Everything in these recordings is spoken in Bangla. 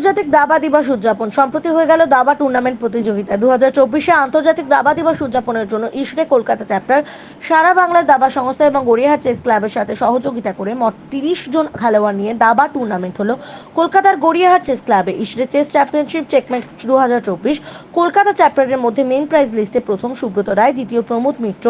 আন্তর্জাতিক দাবা দিবস উদযাপন। সম্প্রতি হয়ে গেল দাবা টুর্নামেন্ট প্রতিযোগিতা। দু হাজার চব্বিশে আন্তর্জাতিক দাবা দিবস উদযাপনের জন্য ইসরে, কলকাতা চ্যাপ্টার সারা বাংলার দাবা সংস্থা এবং গড়িয়াহাট চেস ক্লাবের সাথে সহযোগিতা করে মোট তিরিশ জন খেলোয়াড় নিয়ে দাবা টুর্নামেন্ট হলো। কলকাতার গড়িয়াহাট চেস ক্লাবে ইসরে চেস চ্যাম্পিয়নশিপ চেকমেন্ট দু হাজার চব্বিশ, কলকাতা চ্যাপ্টারের মধ্যে মেন প্রাইজ লিস্টে প্রথম সুব্রত রায়, দ্বিতীয় প্রমোদ মিত্র,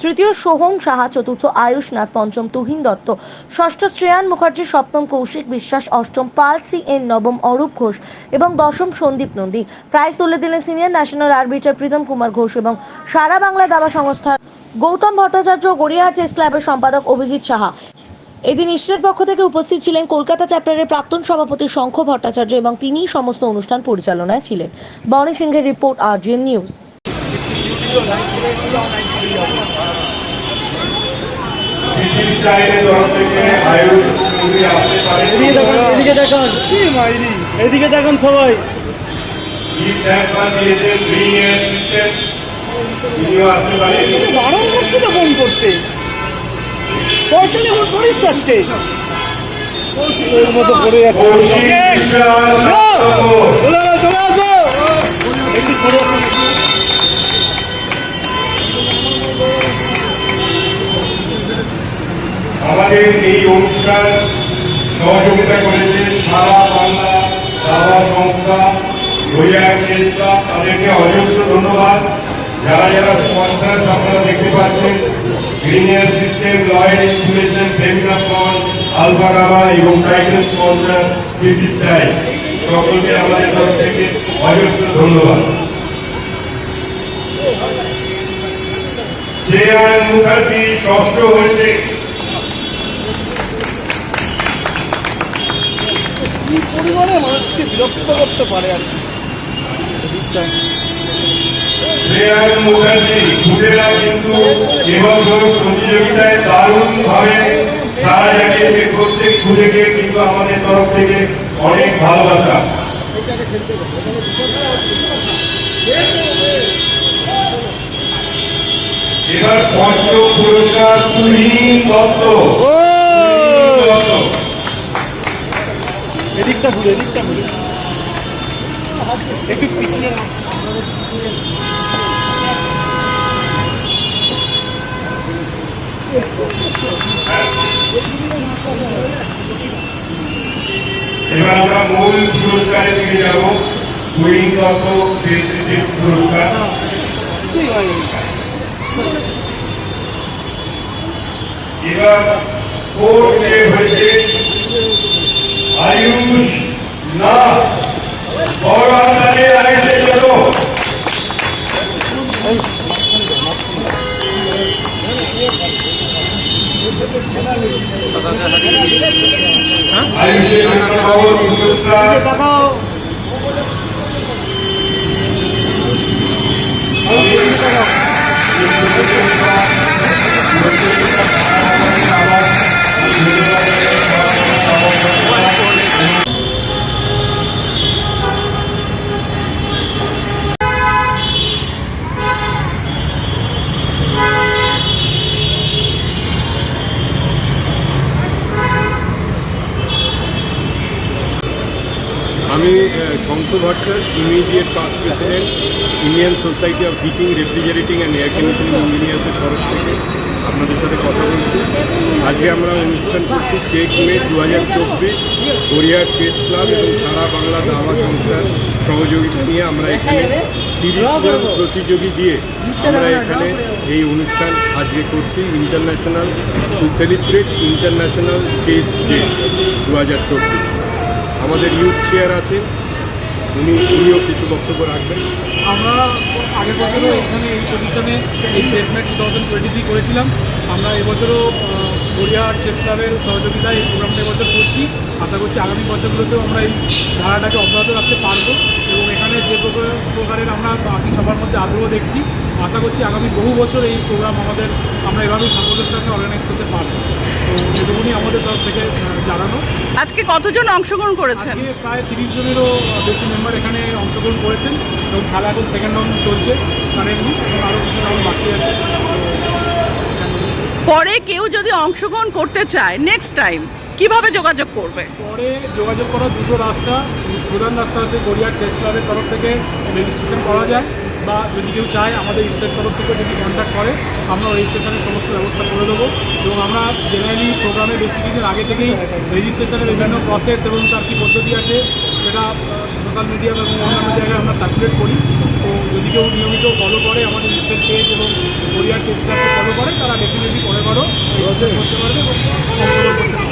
তৃতীয় সোহম সাহা, চতুর্থ আয়ুষ নাথ পঞ্চম তুহিন দত্ত, ষষ্ঠ শ্রেয়ান মুখার্জি, সপ্তম কৌশিক বিশ্বাস, অষ্টম পাল সি এন নবম অরূপ ঘোষ এবং দশম সন্দীপ নন্দী। প্রাইজ তুলে দিলেন senior national arbiter Pritam Kumar Ghosh এবং সারা বাংলা দাবা সংস্থার গৌতম ভট্টাচার্য গড়িয়া চেস ক্লাবের সম্পাদক অভিজিৎ সাহা। এদিন ইসরের পক্ষ থেকে উপস্থিত ছিলেন কলকাতা চ্যাপ্টারের প্রাক্তন সভাপতি শঙ্খ ভট্টাচার্য এবং তিনিই সমস্ত অনুষ্ঠান পরিচালনায় ছিলেন। বনি সিংহের রিপোর্ট নিউজ আয়ুষ যদি আসতে পারে এদিকে দেখুন এদিকে দেখুন। সবাই। বারণ করছে তো ফোন করতে। পয়সালি ফোন করিস আজকে। এর মতো করে যাচ্ছে। চলে আসো। একটু সরে আসো। আমাদের এই অনুষ্ঠান সহযোগিতা করেছে সারা বাংলা দাবা সংস্থা। চেস ক্লাব, তাদেরকে অজস্র ধন্যবাদ। যারা যারা স্পন্সার আপনারা দেখতে পাচ্ছেন গ্রিনিয়ার সিস্টেম লয়েড ইনসুলেশন ফেমিনা ফন আলফা গামা এবং টাইটেল স্পন্সার ব্রিটিশ টাইম সকলকে আমাদের তরফ থেকে অজস্র ধন্যবাদ। শ্রেয়ান মুখার্জি ষষ্ঠ হয়েছে। কি পরিমাণে মানুষকে বিরক্ত করতে পারে আর কি? মুখার্জি খুদেরা কিন্তু এবছর প্রতিযোগিতায় দারুণভাবে সারা জানিয়েছে প্রত্যেক খুদেকে কিন্তু আমাদের তরফ থেকে অনেক ভালোবাসা। এবার পঞ্চম পুরস্কার তুহিন দত্ত। এদিকটা ঘুরে এদিকটা ঘুরে। একটু পিছনে নাও। এবার আমরা মূল পুরস্কারের দিকে যাব। পেয়েছে পুরস্কার। এবার ডে হয়েছে। আয়ুষ না বড় আপনাদের আয়ুষের জন্য Bhattacharya immediate past president Indian society of heating refrigerating and air conditioning ইঞ্জিনিয়ার্সের তরফ থেকে আপনাদের সাথে কথা বলছি। আজকে আমরা অনুষ্ঠান করছি চেক মে দু হাজার চব্বিশ গড়িয়ার চেস ক্লাব এবং সারা বাংলা দাবা সংস্থার সহযোগিতা নিয়ে আমরা এখানে তিরিশ জন প্রতিযোগী দিয়ে আমরা এখানে এই অনুষ্ঠান আজকে করছি international to celebrate international chess day দু হাজার চব্বিশ। আমাদের ইউথ চেয়ার আছেন উনি উনিও কিছু বক্তব্য রাখবেন। আমরা আগের বছরও এখানে এই পজিশনে এই চেস টু থাউজেন্ড টোয়েন্টি করেছিলাম। আমরা এবছরও গড়িয়া চেস ক্লাবের সহযোগিতায় এই প্রোগ্রামটা এবছর করছি। আশা করছি আগামী বছরগুলোতেও আমরা এই ধারাটাকে অব্যাহত রাখতে পারব এবং এখানে যে প্রকার- প্রকারের আমরা বাকি সবার মধ্যে আগ্রহ দেখছি। আশা করছি আগামী বহু বছর এই প্রোগ্রাম আমাদের, আমরা এভাবেই সাপোর্টের সঙ্গে অর্গানাইজ করতে পারব। তরফ থেকে জানানো। আজকে কতজন অংশগ্রহণ করেছেন? আজকে প্রায় তিরিশ জনেরও বেশি মেম্বার এখানে অংশগ্রহণ করেছেন। এবং খেলা এখন সেকেন্ড রাউন্ড চলছে। কারেন্টলি এবং আরও কিছু রাউন্ড বাকি আছে। পরে কেউ যদি অংশগ্রহণ করতে চায় নেক্সট টাইম কীভাবে যোগাযোগ করবে? পরে যোগাযোগ করার দুটো রাস্তা। প্রধান রাস্তা হচ্ছে গড়িয়ার চেস ক্লাবের তরফ থেকে রেজিস্ট্রেশন করা যায়। বা যদি কেউ চায় আমাদের ইস্টের তরফ থেকে যদি কন্ট্যাক্ট করে আমরা রেজিস্ট্রেশনের সমস্ত ব্যবস্থা করে দেবো। এবং আমরা জেনারেলি প্রোগ্রামে বেশ কিছুদিন আগে থেকেই রেজিস্ট্রেশনের বিভিন্ন প্রসেস এবং তার কী পদ্ধতি আছে সেটা সোশ্যাল মিডিয়া এবং অন্যান্য জায়গায় আমরা সার্কুলেট করি। তো যদি কেউ নিয়মিত ফলো করে আমাদের ইস্টের পেজ এবং চেস ক্লাবকে ফলো করে তারা ডেফিনেটলি পরে। বারও করতে পারবে এবং অংশগ্রহণ করতে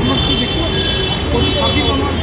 그것도 있고 거기 자기만한 뭐,